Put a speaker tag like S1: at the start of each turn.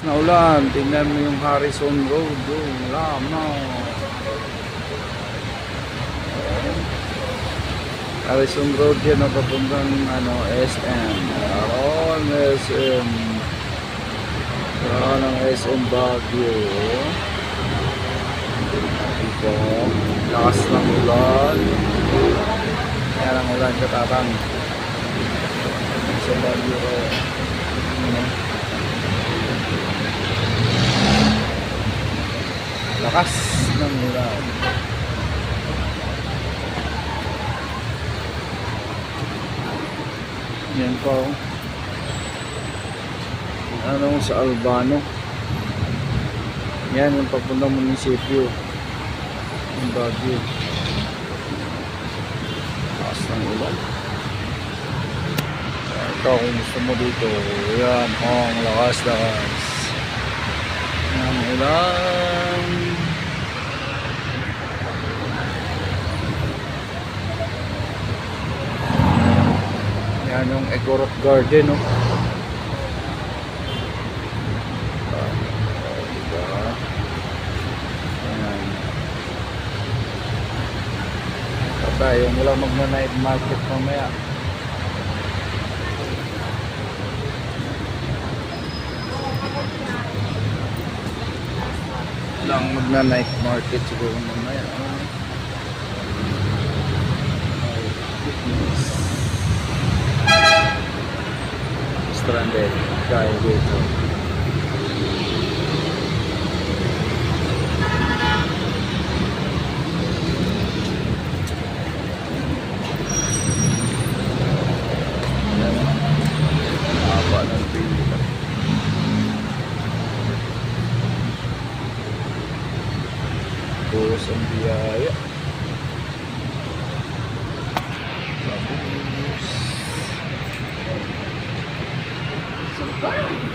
S1: Na ulan, tingnan mo yung Harrison Road doon, lama. Harrison Road yan ang papuntang ano, SM. Aron, SM. Aron ang SM Baguio. Ito, lakas ng ulan. Yan ang ulan katatang. Sa Baguio. Ano? Lakas ng ulan. Yan po. Ano sa Albano. Yan yung papuntang munisipyo. Yung Baguio. Lakas ng ulan. Ito kung gusto mo dito. Yan. Oh, ang lakas, lakas. Ang ulan. Yan yung Egorot Garden, no? Ah, diba? Walang magna-night market mamaya. Lang magna-night market siguro mamaya. Stranded guy dito. Haba ng pila. Buhos ang biyaya. Go.